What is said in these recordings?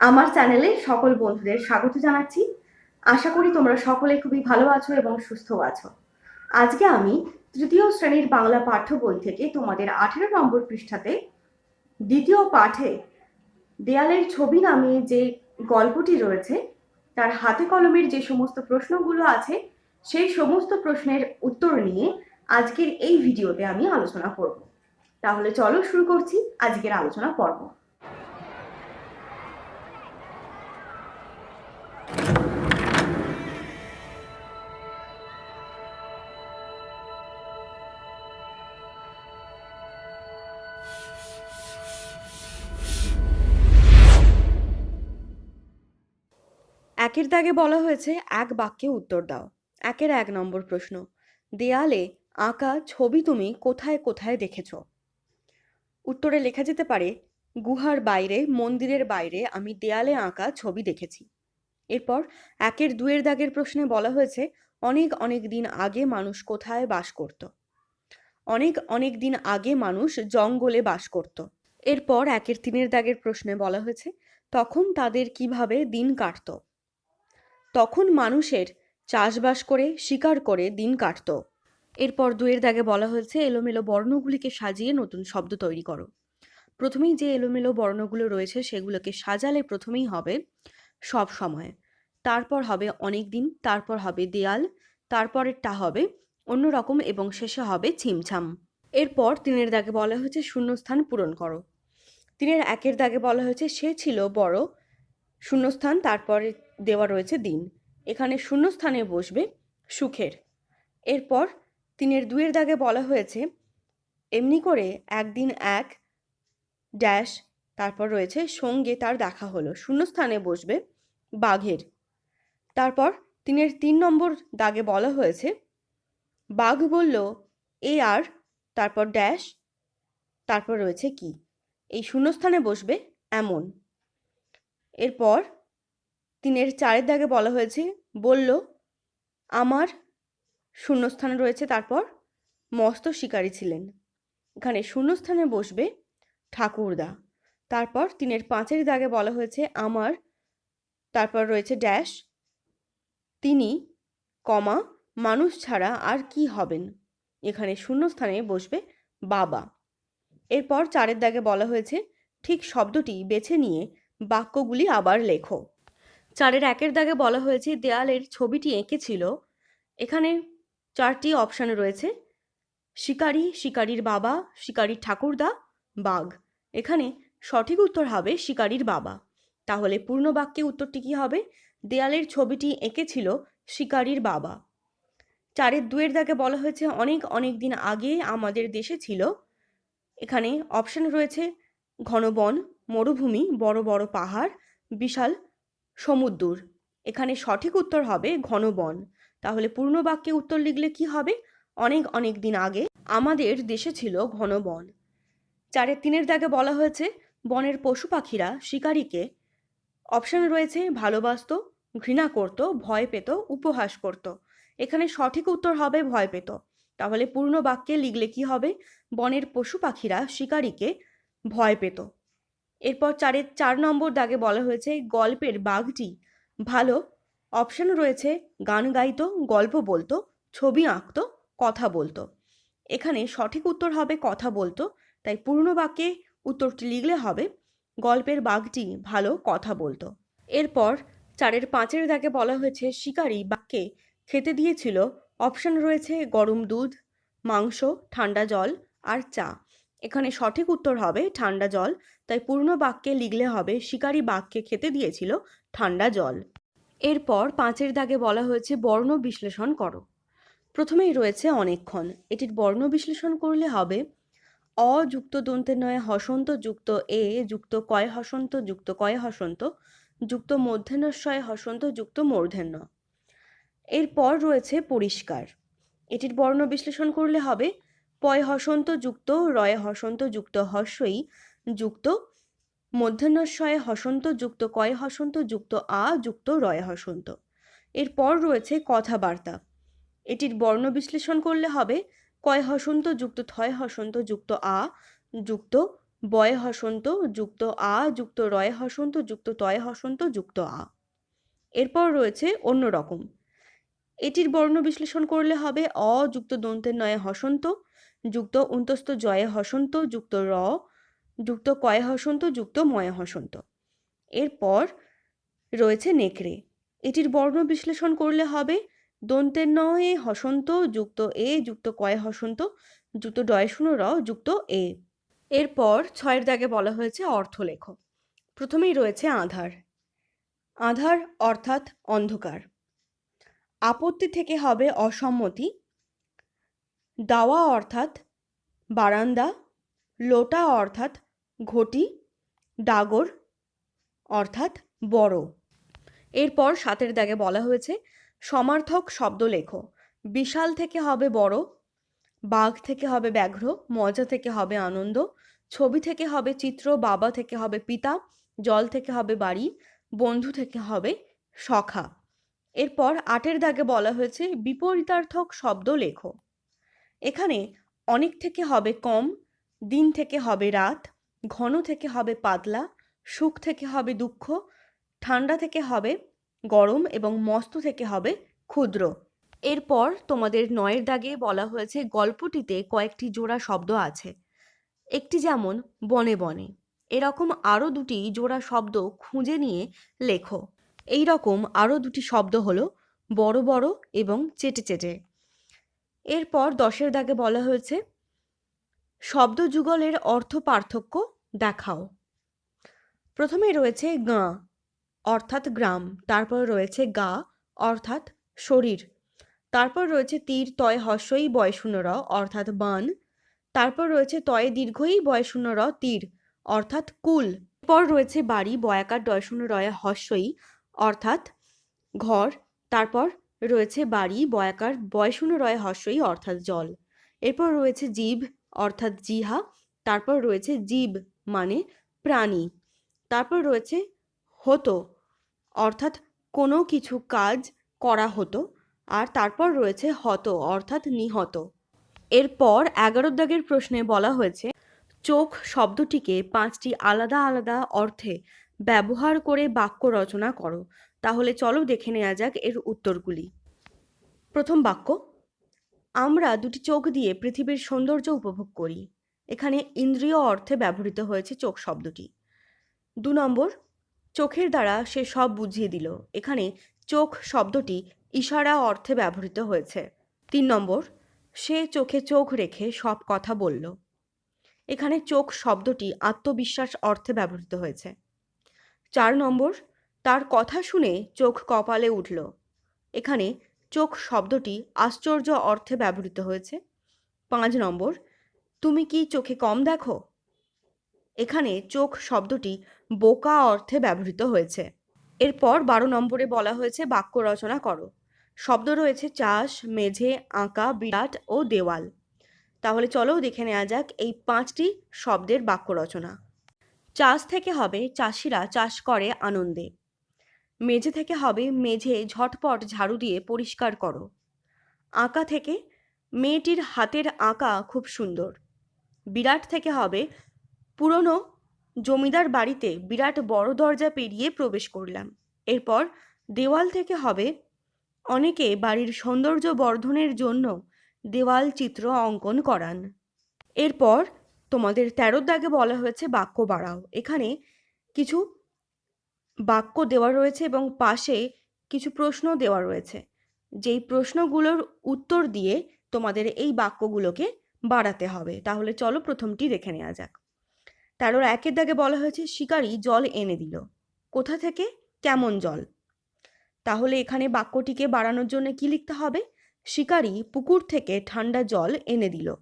আমার চ্যানেলে সকল বন্ধুদের স্বাগত জানাচ্ছি। আশা করি তোমরা সকলে খুবই ভালো আছো এবং সুস্থ আছো। আজকে আমি তৃতীয় শ্রেণির বাংলা পাঠ্য বই থেকে তোমাদের আঠেরো নম্বর পৃষ্ঠাতে দ্বিতীয় পাঠে দেয়ালের ছবি নামে যে গল্পটি রয়েছে, তার হাতে কলমের যে সমস্ত প্রশ্নগুলো আছে, সেই সমস্ত প্রশ্নের উত্তর নিয়ে আজকের এই ভিডিওতে আমি আলোচনা করব। তাহলে চলো শুরু করছি আজকের আলোচনা পর্ব। একের দাগে বলা হয়েছে, এক বাক্যে উত্তর দাও। একের এক নম্বর প্রশ্ন, দেয়ালে আঁকা ছবি তুমি কোথায় কোথায় দেখেছ? উত্তরে লেখা যেতে পারে, গুহার বাইরে, মন্দিরের বাইরে আমি দেয়ালে আঁকা ছবি দেখেছি। এরপর একের দুয়ের দাগের প্রশ্নে বলা হয়েছে, অনেক অনেক দিন আগে মানুষ কোথায় বাস করত? অনেক অনেক দিন আগে মানুষ জঙ্গলে বাস করত। এরপর একের তিনের দাগের প্রশ্নে বলা হয়েছে, তখন তাদের কীভাবে দিন কাটতো? তখন মানুষের চাষবাস করে, শিকার করে দিন কাটতো। এরপর দুয়ের দাগে বলা হয়েছে, এলোমেলো বর্ণগুলিকে সাজিয়ে নতুন শব্দ তৈরি করো। প্রথমেই যে এলোমেলো বর্ণগুলো রয়েছে, সেগুলোকে সাজালে প্রথমেই হবে সব সময়। তারপর হবে অনেক দিন, তারপর হবে দেয়াল, তারপরেরটা হবে অন্যরকম এবং শেষে হবে ছিমছাম। এরপর তিনের দাগে বলা হয়েছে, শূন্যস্থান পূরণ করো। তিনের একের দাগে বলা হয়েছে, সে ছিল বড় শূন্যস্থান তারপরে দেওয়া রয়েছে দিন। এখানে শূন্যস্থানে বসবে সুখের। এরপর তিনের দুয়ের দাগে বলা হয়েছে, এমনি করে একদিন এক ড্যাশ তারপর রয়েছে সঙ্গে তার দেখা হলো। শূন্যস্থানে বসবে বাঘের। তারপর তিনের তিন নম্বর দাগে বলা হয়েছে, বাঘ বলল, এ আর? তারপর ড্যাশ, তারপর রয়েছে কি? এই শূন্যস্থানে বসবে এমন। এরপর তিনের চারের দাগে বলা হয়েছে, বলল, আমার শূন্যস্থানে রয়েছে। তারপর মস্ত শিকারী ছিলেন। এখানে শূন্যস্থানে বসবে ঠাকুরদা। তারপর তিনের পাঁচের দাগে বলা হয়েছে, আমার তারপর রয়েছে ড্যাশ, তিনি কমা, মানুষ ছাড়া আর কি হবেন? এখানে শূন্যস্থানে বসবে বাবা। এরপর চারের দাগে বলা হয়েছে, ঠিক শব্দটি বেছে নিয়ে বাক্যগুলি আবার লেখো। চারের একের দাগে বলা হয়েছে, দেয়ালের ছবিটি এঁকেছিল। এখানে চারটি অপশান রয়েছে। শিকারি, শিকারির বাবা, শিকারির ঠাকুরদা, বাঘ। এখানে সঠিক উত্তর হবে শিকারির বাবা। তাহলে পূর্ণ বাক্যে উত্তরটি কী হবে? দেয়ালের ছবিটি এঁকেছিল শিকারির বাবা। চারের দুয়ের দাগে বলা হয়েছে, অনেক অনেক দিন আগে আমাদের দেশে ছিল। এখানে অপশান রয়েছে ঘন বন মরুভূমি, বড় বড় পাহাড়, বিশাল সমুদ্র এখানে সঠিক উত্তর হবে ঘন বন তাহলে পূর্ণ বাক্যে উত্তর লিখলে কি হবে? অনেক অনেক দিন আগে আমাদের দেশে ছিল ঘন বন চারের তিনের দাগে বলা হয়েছে, বনের পশু পাখিরা শিকারীকে অপশান রয়েছে, ভালোবাসত, ঘৃণা করত, ভয় পেত, উপহাস করত। এখানে সঠিক উত্তর হবে ভয় পেত। তাহলে পূর্ণ বাক্যে লিখলে কি হবে? বনের পশু পাখিরা শিকারীকে ভয় পেত। এরপর চারের চার নম্বর দাগে বলা হয়েছে, গল্পের বাঘটি ভালো অপশান রয়েছে, গান গাইতো, গল্প বলতো, ছবি আঁকতো, কথা বলতো। এখানে সঠিক উত্তর হবে কথা বলতো, তাই পূর্ণ বাক্যে উত্তরটি লিখলে হবে, গল্পের বাঘটি ভালো, কথা বলতো। এরপর চারের পাঁচের দাগে বলা হয়েছে, শিকারি বাক্যে খেতে দিয়েছিল অপশান রয়েছে গরম দুধ, মাংস, ঠান্ডা জল আর চা। এখানে সঠিক উত্তর হবে ঠান্ডা জল, তাই পূর্ণ বাক্যে লিখলে হবে, শিকারী বাঘকে খেতে দিয়েছিল ঠান্ডা জল। এরপর পাঁচের দাগে বলা হয়েছে, বর্ণ বিশ্লেষণ করো। প্রথমেই রয়েছে অনেকক্ষণ। এটির বর্ণ বিশ্লেষণ করলে হবে, অ যুক্ত দন্তের নয় হসন্ত যুক্ত এ যুক্ত কয় হসন্ত যুক্ত কয় হসন্ত যুক্ত মধ্যাহ্নস্বয় হসন্ত যুক্ত মূর্ধন্য এরপর রয়েছে পরিষ্কার। এটির বর্ণ বিশ্লেষণ করলে হবে পয় হসন্ত যুক্ত, রয় হসন্ত যুক্ত হস্যই যুক্ত, মধ্যাহ্নস্বয়ে হসন্ত যুক্ত কয় হসন্ত যুক্ত আ যুক্ত রয় হসন্ত। এরপর রয়েছে কথাবার্তা। এটির বর্ণ বিশ্লেষণ করলে হবে, কয় হসন্ত যুক্ত থয় হসন্ত যুক্ত আ যুক্ত, বয় হসন্ত যুক্ত আ যুক্ত রয় হসন্ত যুক্ত তয় হসন্ত যুক্ত আ। এরপর রয়েছে অন্য রকম। এটির বর্ণ বিশ্লেষণ করলে হবে অ যুক্ত দন্তের নয়ে হসন্ত যুক্ত অন্তস্থ জয়ে হসন্ত, যুক্ত র, যুক্ত কয়ে হসন্ত, যুক্ত ময়ে হসন্ত। এরপর রয়েছে নেকড়ে। এটির বর্ণ বিশ্লেষণ করলে হবে দন্তের নয়ে হসন্ত, যুক্ত এ, যুক্ত কয়ে হসন্ত, যুক্ত ডয় শূন্য র, যুক্ত এ। এরপর ছয়ের দাগে বলা হয়েছে অর্থলেখ। প্রথমেই রয়েছে আধার। আধার অর্থাৎ অন্ধকার। আপত্তি থেকে হবে অসম্মতি দাওয়া অর্থাৎ বারান্দা, লোটা অর্থাৎ ঘটি, ডাগর অর্থাৎ বড়। এরপর সাতের দাগে বলা হয়েছে, সমার্থক শব্দ লেখো। বিশাল থেকে হবে বড়, বাঘ থেকে হবে ব্যাঘ্র, মজা থেকে হবে আনন্দ, ছবি থেকে হবে চিত্র, বাবা থেকে হবে পিতা, জল থেকে হবে বাড়ি, বন্ধু থেকে হবে সখা। এরপর আটের দাগে বলা হয়েছে, বিপরীতার্থক শব্দ লেখো। এখানে অনেক থেকে হবে কম, দিন থেকে হবে রাত, ঘন থেকে হবে পাতলা, সুখ থেকে হবে দুঃখ, ঠান্ডা থেকে হবে গরম এবং মস্ত থেকে হবে ক্ষুদ্র। এরপর তোমাদের নয়ের দাগে বলা হয়েছে গল্পটিতে কয়েকটি জোড়া শব্দ আছে। একটি যেমন, বনে বনে। এরকম আরও দুটি জোড়া শব্দ খুঁজে নিয়ে লেখো। এই রকম আরও দুটি শব্দ হলো, বড় বড় এবং চেটে চেটে। এরপর দশের দাগে বলা হয়েছে, শব্দ যুগলের অর্থ পার্থক্য দেখাও। প্রথমে রয়েছে গাঁ অর্থাৎ গ্রাম, তারপর রয়েছে গা, অর্থাৎ শরীর, তারপর রয়েছে তীর, তয় হস্যই র, অর্থাৎ বান, তারপর রয়েছে তয়ে, দীর্ঘই বয়শূন্য র, তীর, অর্থাৎ কুল পর রয়েছে বাড়ি, বয়াকার ডয়শূন্য রয়ে হস্যই অর্থাৎ ঘর, তারপর রয়েছে বাড়ি, বয়াকার বয়শূন্য রয় হস্যই অর্থাৎ জল। এরপর রয়েছে জীব অর্থাৎ জিহা, তারপর রয়েছে জীব মানে প্রাণী। তারপর রয়েছে হতো অর্থাৎ কোনো কিছু কাজ করা হতো, আর তারপর রয়েছে হত অর্থাৎ নিহত। এরপর এগারো দাগের প্রশ্নে বলা হয়েছে, চোখ শব্দটিকে পাঁচটি আলাদা আলাদা অর্থে ব্যবহার করে বাক্য রচনা করো। তাহলে চলো দেখে নেওয়া যাক এর উত্তরগুলি। প্রথম বাক্য, আমরা দুটি চোখ দিয়ে পৃথিবীর সৌন্দর্য উপভোগ করি। এখানে ইন্দ্রিয় অর্থে ব্যবহৃত হয়েছে চোখ শব্দটি। দু নম্বর, চোখের দ্বারা সে সব বুঝিয়ে দিল। এখানে চোখ শব্দটি ইশারা অর্থে ব্যবহৃত হয়েছে। তিন নম্বর, সে চোখে চোখ রেখে সব কথা বলল। এখানে চোখ শব্দটি আত্মবিশ্বাস অর্থে ব্যবহৃত হয়েছে। চার নম্বর, তার কথা শুনে চোখ কপালে উঠল। এখানে চোখ শব্দটি আশ্চর্য অর্থে ব্যবহৃত হয়েছে। পাঁচ নম্বর, তুমি কি চোখে কম দেখো? এখানে চোখ শব্দটি বোকা অর্থে ব্যবহৃত হয়েছে। এরপর বারো নম্বরে বলা হয়েছে, বাক্য রচনা করো। শব্দ রয়েছে চাষ, মেঝে, আঁকা, বিরাট ও দেওয়াল। তাহলে চলো দেখে নেওয়া যাক এই পাঁচটি শব্দের বাক্য রচনা। চাষ থেকে হবে চাষিরা চাষ করে আনন্দে। মেঝে থেকে হবে মেঝে ঝটপট ঝাড়ু দিয়ে পরিষ্কার করো। আঁকা থেকে, মেয়েটির হাতের আঁকা খুব সুন্দর। বিরাট থেকে হবে, পুরনো জমিদার বাড়িতে বিরাট বড় দরজা পেরিয়ে প্রবেশ করলাম। এরপর দেওয়াল থেকে হবে, অনেকে বাড়ির সৌন্দর্য বর্ধনের জন্য দেওয়াল চিত্র অঙ্কন করান। এরপর তোমাদের তেরোর দাগে বলা হয়েছে বাক্য বাড়াও। এখানে কিছু বাক্য দেওয়া রয়েছে এবং পাশে কিছু প্রশ্ন দেওয়া রয়েছে। যেই প্রশ্নগুলোর উত্তর দিয়ে তোমাদের এই বাক্যগুলোকে বাড়াতে হবে। তাহলে চলো প্রথমটি দেখে নেওয়া যাক। তেরোর একের দাগে বলা হয়েছে, শিকারী জল এনে দিল। কোথা থেকে? কেমন জল? তাহলে এখানে বাক্যটিকে বাড়ানোর জন্য কি লিখতে হবে? শিকারী পুকুর থেকে ঠান্ডা জল এনে দিল।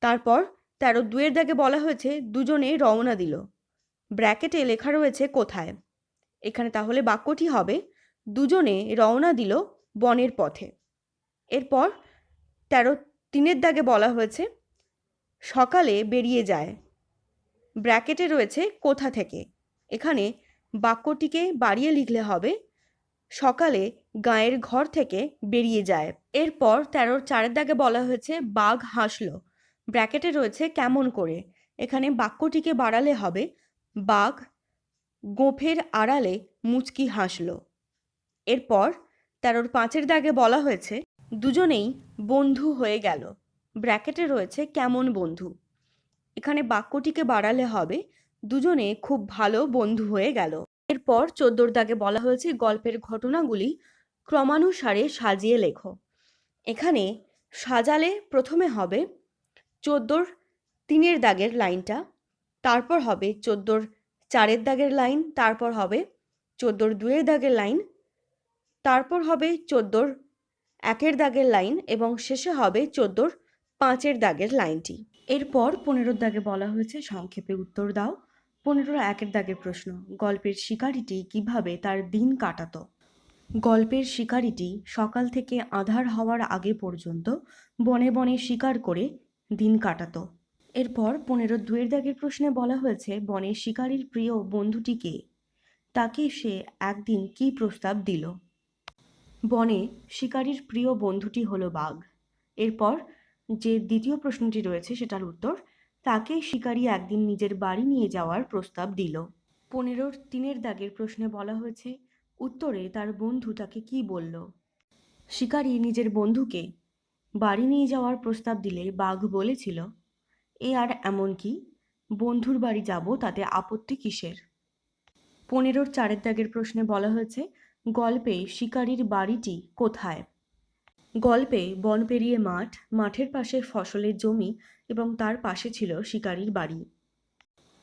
তারপর তেরো দুয়ের দাগে বলা হয়েছে, দুজনে রওনা দিল। ব্র্যাকেটে লেখা রয়েছে কোথায়? এখানে তাহলে বাক্যটি হবে, দুজনে রওনা দিল বনের পথে। এরপর তেরো তিনের দাগে বলা হয়েছে, সকালে বেরিয়ে যায়। ব্র্যাকেটে রয়েছে কোথা থেকে? এখানে বাক্যটিকে বাড়িয়ে লিখলে হবে, সকালে গায়ের ঘর থেকে বেরিয়ে যায়। এরপর তেরোর চারের দাগে বলা হয়েছে, বাঘ হাসল। ব্র্যাকেটে রয়েছে কেমন করে? এখানে বাক্যটিকে বাড়ালে হবে, বাঘ গোফের আড়ালে মুচকি হাসল। এরপর তেরোর পাঁচের দাগে বলা হয়েছে, দুজনেই বন্ধু হয়ে গেল। ব্র্যাকেটে রয়েছে কেমন বন্ধু? এখানে বাক্যটিকে বাড়ালে হবে, দুজনে খুব ভালো বন্ধু হয়ে গেল। এরপর চোদ্দোর দাগে বলা হয়েছে, গল্পের ঘটনাগুলি ক্রমানুসারে সাজিয়ে লেখো। এখানে সাজালে প্রথমে হবে চোদ্দোর তিনের দাগের লাইনটা, তারপর হবে চোদ্দোর চারের দাগের লাইন, তারপর হবে চোদ্দোর দুয়ের দাগের লাইন, তারপর হবে চোদ্দোর একের দাগের লাইন এবং শেষে হবে চোদ্দোর পাঁচের দাগের লাইনটি। এরপর পনেরোর দাগে বলা হয়েছে, সংক্ষেপে উত্তর দাও। পনেরোর একের দাগের প্রশ্ন, গল্পের শিকারিটি কীভাবে তার দিন কাটাতো? গল্পের শিকারিটি সকাল থেকে আধার হওয়ার আগে পর্যন্ত বনে বনে শিকার করে দিন কাটাতো। এরপর পনেরো দুয়ের দাগের প্রশ্নে বলা হয়েছে বনে শিকারীর প্রিয় বন্ধুটিকে তাকে সে একদিন কী প্রস্তাব দিল? বনে শিকারীর প্রিয় বন্ধুটি হলো বাঘ। এরপর যে দ্বিতীয় প্রশ্নটি রয়েছে সেটার উত্তর, তাকে শিকারী একদিন নিজের বাড়ি নিয়ে যাওয়ার প্রস্তাব দিল। পনেরোর তিনের দাগের প্রশ্নে বলা হয়েছে, উত্তরে তার বন্ধু তাকে কি বলল? শিকারী নিজের বন্ধুকে বাড়ি নিয়ে যাওয়ার প্রস্তাব দিলে বাঘ বলেছিল, এ আর এমন কি? বন্ধুর বাড়ি যাব তাতে আপত্তি কিসের? পনেরোর চারের দাগের প্রশ্নে বলা হয়েছে, গল্পে শিকারীর বাড়িটি কোথায়? গল্পে বন পেরিয়ে মাঠ, মাঠের পাশে ফসলের জমি এবং তার পাশে ছিল শিকারীর বাড়ি।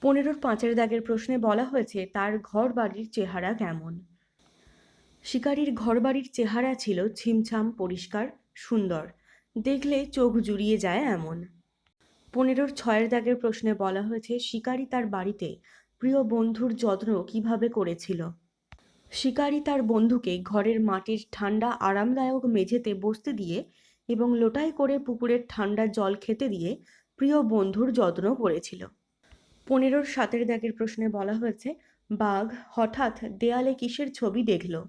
পনেরোর পাঁচের দাগের প্রশ্নে বলা হয়েছে, তার ঘর বাড়ির চেহারা কেমন? শিকারীর ঘরবাড়ির চেহারা ছিল ছিমছাম, পরিষ্কার, সুন্দর। দেখলে চোখ জুড়িয়ে যায় এমন। পনেরোর ছয়ের দাগের প্রশ্নে বলা হয়েছে, শিকারী তার বাড়িতে প্রিয় বন্ধুর যত্ন কীভাবে করেছিল? শিকারী তার বন্ধুকে ঘরের মাটির ঠান্ডা আরামদায়ক মেঝেতে বসতে দিয়ে এবং লোটায় করে পুকুরের ঠান্ডা জল খেতে দিয়ে প্রিয় বন্ধুর যত্ন করেছিল। পনেরোর সাতের দাগের প্রশ্নে বলা হয়েছে, বাঘ হঠাৎ দেয়ালে কিসের ছবি দেখল?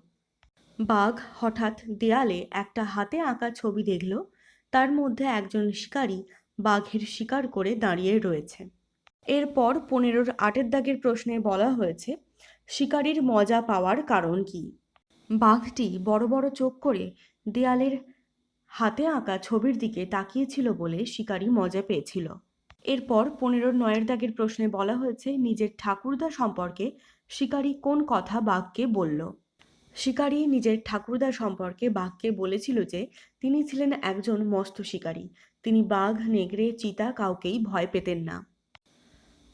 বাঘ হঠাৎ দেয়ালে একটা হাতে আঁকা ছবি দেখল তার মধ্যে একজন শিকারী বাঘের শিকার করে দাঁড়িয়ে রয়েছে। এরপর পনেরোর আটের দাগের প্রশ্নে বলা হয়েছে, শিকারীর মজা পাওয়ার কারণ কি? বাঘটি বড় বড় চোখ করে দেয়ালের হাতে আঁকা ছবির দিকে তাকিয়েছিল বলে শিকারী মজা পেয়েছিল। এরপর পনেরোর নয়ের দাগের প্রশ্নে বলা হয়েছে, নিজের ঠাকুরদা সম্পর্কে শিকারী কোন কথা বাঘকে বলল? শিকারী নিজের ঠাকুরদা সম্পর্কে বাঘকে বলেছিল যে, তিনি ছিলেন একজন মস্ত শিকারী। তিনি বাঘ, নেগড়ে, চিতা কাউকেই ভয় পেতেন না।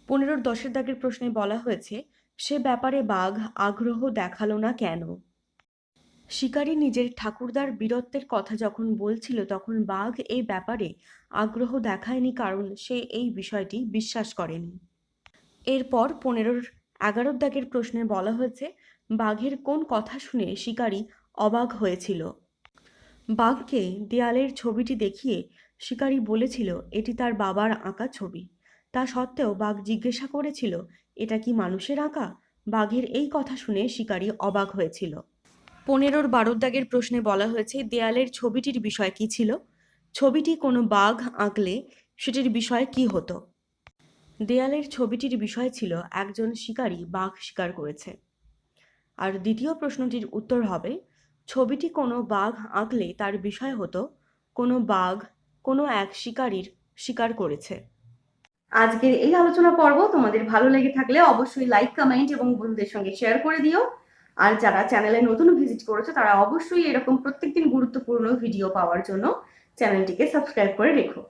পনেরোর দশের দাগের প্রশ্নে বলা হয়েছে, সে ব্যাপারে বাঘ আগ্রহ দেখাল না কেন? শিকারী নিজের ঠাকুরদার বীরত্বের কথা যখন বলছিল, তখন বাঘ এই ব্যাপারে আগ্রহ দেখায়নি কারণ সে এই বিষয়টি বিশ্বাস করেনি। এরপর পনেরোর এগারোর দাগের প্রশ্নে বলা হয়েছে বাঘের কোন কথা শুনে শিকারী অবাক হয়েছিল। বাঘকে দেয়ালের ছবিটি দেখিয়ে শিকারী বলেছিল, এটি তার বাবার আঁকা ছবি। তা সত্ত্বেও বাঘ জিজ্ঞাসা করেছিল, এটা কি মানুষের আঁকা? বাঘের এই কথা শুনে শিকারী অবাক হয়েছিল। পনেরোর বারোর দাগের প্রশ্নে বলা হয়েছে, দেয়ালের ছবিটির বিষয় কি ছিল? ছবিটি কোনো বাঘ আঁকলে সেটির বিষয় কি হতো? দেয়ালের ছবিটির বিষয় ছিল, একজন শিকারী বাঘ শিকার করেছে। আর দ্বিতীয় প্রশ্নটির উত্তর হবে, ছবিটি কোনো বাঘ আঁকলে তার বিষয় হতো, কোনো বাঘ, কোনো এক শিকারীর শিকার করেছে। আজকের এই আলোচনা পর্ব তোমাদের ভালো লেগে থাকলে অবশ্যই লাইক কমেন্ট এবং বন্ধুদের সঙ্গে শেয়ার করে দিও। আর যারা চ্যানেলে নতুন ভিজিট করেছ, তারা অবশ্যই এরকম প্রত্যেকদিন গুরুত্বপূর্ণ ভিডিও পাওয়ার জন্য চ্যানেলটিকে সাবস্ক্রাইব করে রেখো।